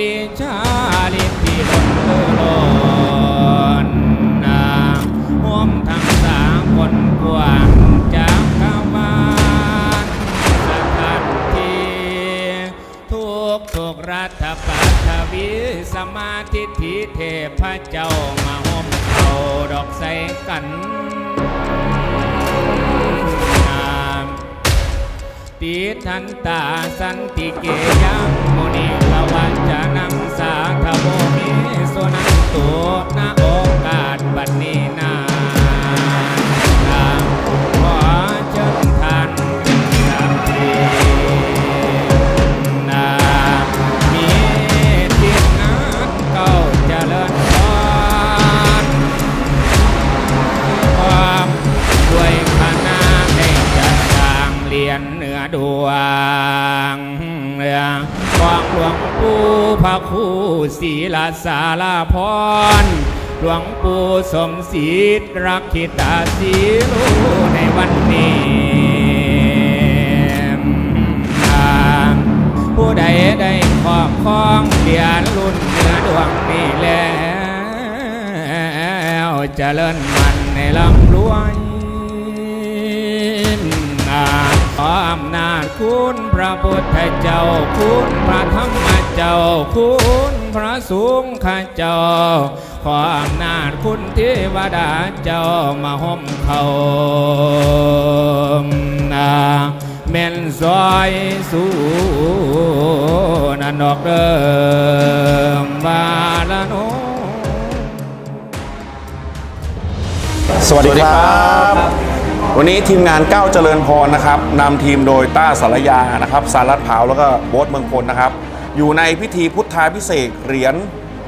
ดีชาลิทีลนตุลนนาห่วมทั้งสามคนกวางจากข้าวมาสกันทีทุกทุกรัฐปัทวิสมาธิทิเทพเจ้ามาห่มเขาดอกใสกันตีทันตาสันติเกยังมุนี วัจจะนังสาธโมมิโสนันตุนาโอกาสบัดนี้นานาขอเชิญท่านสักทีนามีทิศนั้นเก้าเจริญพรความด้วยคณะได้จัดสร้างเรียนเหนือดวง พระครูศรีลสาลาพร หลวงปู่สมศรีรักขิตาสีลูในวันนี้ผู้ใดได้ครอบครองเหรียญรุ่นเหนือดวงนี้แล้วเจริญมันในลำรวยนาขออำนาจคุณพระพุทธเจ้าคุณพระธรรม เจ้าคุณพระสงฆ์ข้าเจ้า ขออำนาจคุณเทวดาเจ้ามาห่มเขานาแม่นซอยสู่นันดอกเดิมบาลโนสวัสดีครับ วันนี้ทีมงานก้าวเจริญพรนะครับนำทีมโดยต้าสารยานะครับสารัตเผาแล้วก็โบ๊ทเมืองพลนะครับ อยู่ในพิธีพุทธาพิเศษกเหรียญ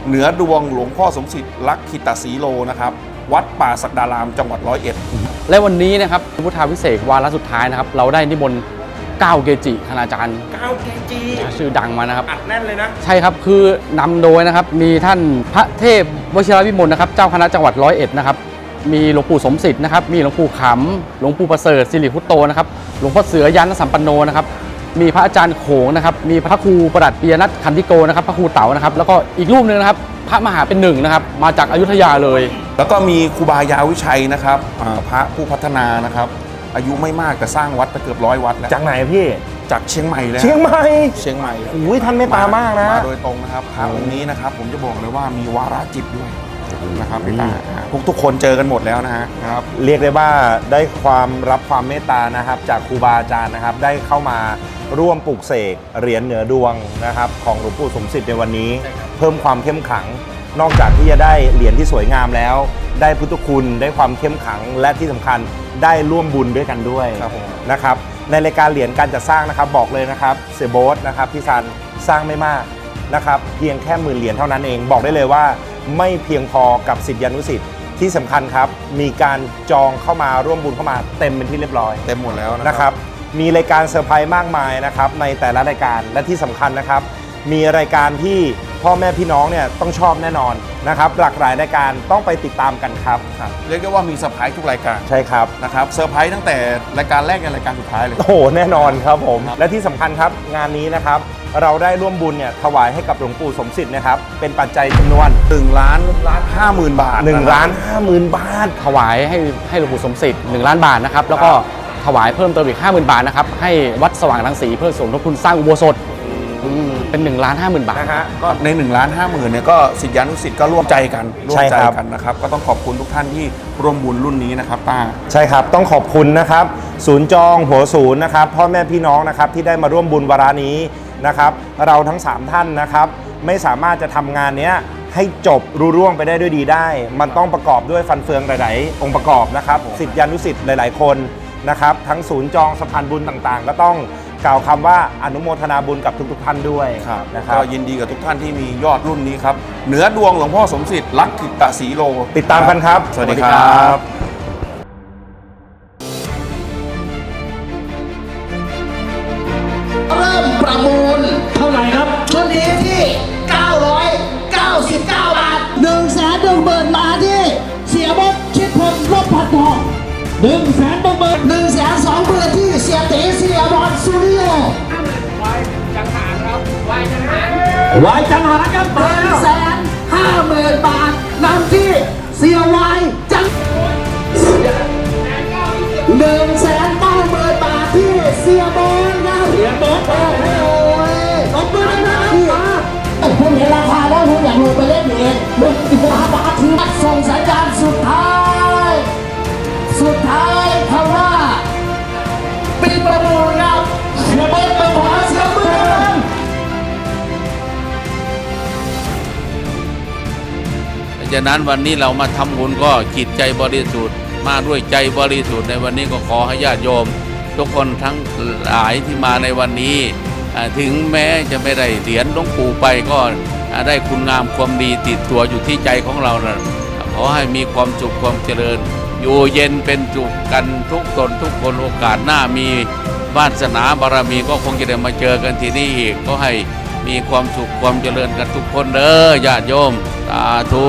เหนือดวงหลวงพ่อสมศิษย์ลักขิตศรีโลนะครับ วัดป่าศักดารามจังหวัดร้อยเอ็ดและวันนี้นะครับพุทธาพิเศษกวาระสุดท้ายนะครับ เราได้นิมนต์เก้าเกจิคณาจารย์ก้าวเกจีชื่อดังมานะครับอัดแน่นเลยนะ ใช่ครับคือนำโดยนะครับมีท่านพระเทพวชิรวิมลนะครับ เจ้าคณะจังหวัดร้อยเอ็ดนะครับมีหลวงปู่สมศิษย์นะครับ มีหลวงปู่ขำหลวงปู่ประเสริฐสิริพุตโตนะครับ หลวงพ่อเสือยันสัมปันโนนะครับ มีพระอาจารย์โขงนะครับมีพระครูประดัดเปียนัทคันธิโกนะครับพระครูเต๋านะครับแล้วก็อีกรูปหนึ่งนะครับพระมหาเป็นหนึ่งนะครับมาจากอยุธยาเลย แล้วก็มีครูบายาวิชัยนะครับอ่าพระผู้พัฒนานะครับ อายุไม่มากแต่สร้างวัดไปเกือบร้อยวัดแล้วจากไหนพี่ จากเชียงใหม่เลยเชียงใหม่เชียงใหม่อุ้ยท่านเมตตามากนะ มาโดยตรงนะครับพระองค์นี้นะครับ ผมจะบอกเลยว่ามีวาระจิตด้วยนะครับพี่ตาทุกทุกๆคนเจอกันหมดแล้วนะฮะครับ เรียกได้ว่าได้ความรับความเมตตานะครับ จากครูบาอาจารย์นะครับ ได้เข้ามา ร่วมปลูกเสกเหรียญเหนือดวงนะครับของหลวงปู่สมศิษย์ในวันนี้ เพิ่มความเข้มขลัง นอกจากที่จะได้เหรียญที่สวยงามแล้ว ได้พุทธคุณได้ความเข้มขลังและที่สำคัญได้ร่วมบุญด้วยกันด้วยครับผมนะครับในรายการเหรียญการจัดสร้างนะครับบอกเลยนะครับเซโบสนะครับพี่ซันสร้างไม่มากนะครับเพียงแค่หมื่นเหรียญเท่านั้นเองบอกได้เลยว่า ไม่เพียงพอกับสิทธิานุสิทธิ์ที่สำคัญครับ มีการจองเข้ามาร่วมบุญเข้ามาเต็มเป็นที่เรียบร้อย เต็มหมดแล้วนะนะครับ มีรายการเซอร์ไพรส์มากมายนะครับในแต่ละรายการและที่สำคัญนะครับ มีรายการที่พ่อแม่พี่น้องเนี่ยต้องชอบแน่นอนนะครับ หลากหลายรายการต้องไปติดตามกันครับ ครับเรียกได้ว่ามีเซอร์ไพรส์ทุกรายการใช่ครับ นะครับเซอร์ไพรส์ตั้งแต่รายการแรกยันรายการสุดท้ายเลย โอ้โหแน่นอนครับผมและที่สำคัญครับงานนี้นะครับ เราได้ร่วมบุญเนี่ยถวายให้กับหลวงปู่สมศิษย์นะครับ เป็นปัจจัยจำนวน1ล้านห้าหมื่นบาท1ล้านห้าหมื่นบาท ถวายให้ให้หลวงปู่สมศิษย์1ล้านบาทนะครับ แล้วก็ ถวายเพิ่มเติมอีก 50,000 บาทนะครับ ให้วัดสว่างรังสีเพื่อสมทบทุนสร้างอุโบสถอืมเป็น1ล้าน50,000บาท นะฮะก็ใน1ล้านห้าหมื่นเนี่ยก็สิทธิานุสิทธิ์ก็ร่วมใจกันร่วมใช่ใจครับ กันนะครับ ก็ต้องขอบคุณทุกท่านที่ร่วมบุญรุ่นนี้นะครับป้า ใช่ครับ ต้องขอบคุณนะครับ ศูนย์จองหัวศูนย์นะครับ พ่อแม่พี่น้องนะครับที่ได้มาร่วมบุญวาระนี้นะครับ เราทั้ง 3 ท่านนะครับ ไม่สามารถจะทำงานเนี้ยให้จบรุ่ร่วงไปได้ด้วยดีได้ มันต้องประกอบด้วยฟันเฟืองหลาย ๆ องค์ประกอบนะครับสิทธิานุสิทธิ์หลาย ๆ คน นะครับทั้งศูนย์จองสะพานบุญต่างๆ ก็ต้องกล่าวคำว่าอนุโมทนาบุญกับทุกๆท่านด้วยครับนะครัก็ยินดีกับทุกท่านที่มียอดรุ่นนี้ครับเหนือดวงหลวงพ่อสมศิษย์ลักขิตศรีโล ติดตามกันครับ สวัสดีครับเริ่มประมูล เท่าไหร่ครับชุดนี้ที่ 999 บาท1 1 0 0 0 0บาทที่ เสียบดชิดพลลบพันทอง1 1 0 0 วายจังหารครับหนึ่งแสนห้าหมื่นบาทนำที่เสียวายจังหนึ่งแสน ราะฉะนั้นวันนี้เรามาทำบุญก็จิตใจบริสุทธิ์ มาด้วยใจบริสุทธิ์ในวันนี้ก็ขอให้ญาติโยม ทุกคนทั้งหลายที่มาในวันนี้ถึงแม้จะไม่ได้เหรียญหลวงปู่ไปก็ได้คุณงามความดีติดตัวอยู่ที่ใจของเรานะขอให้มีความสุขความเจริญ อยู่เย็นเป็นจุกกันทุกตนทุกคนโอกาสหน้ามีวาสนาบารมีก็คงจะได้มาเจอกันที่นี่อีก ก็ให้มีความสุขความเจริญกันทุกคนเด้อญาติโยม สาธุ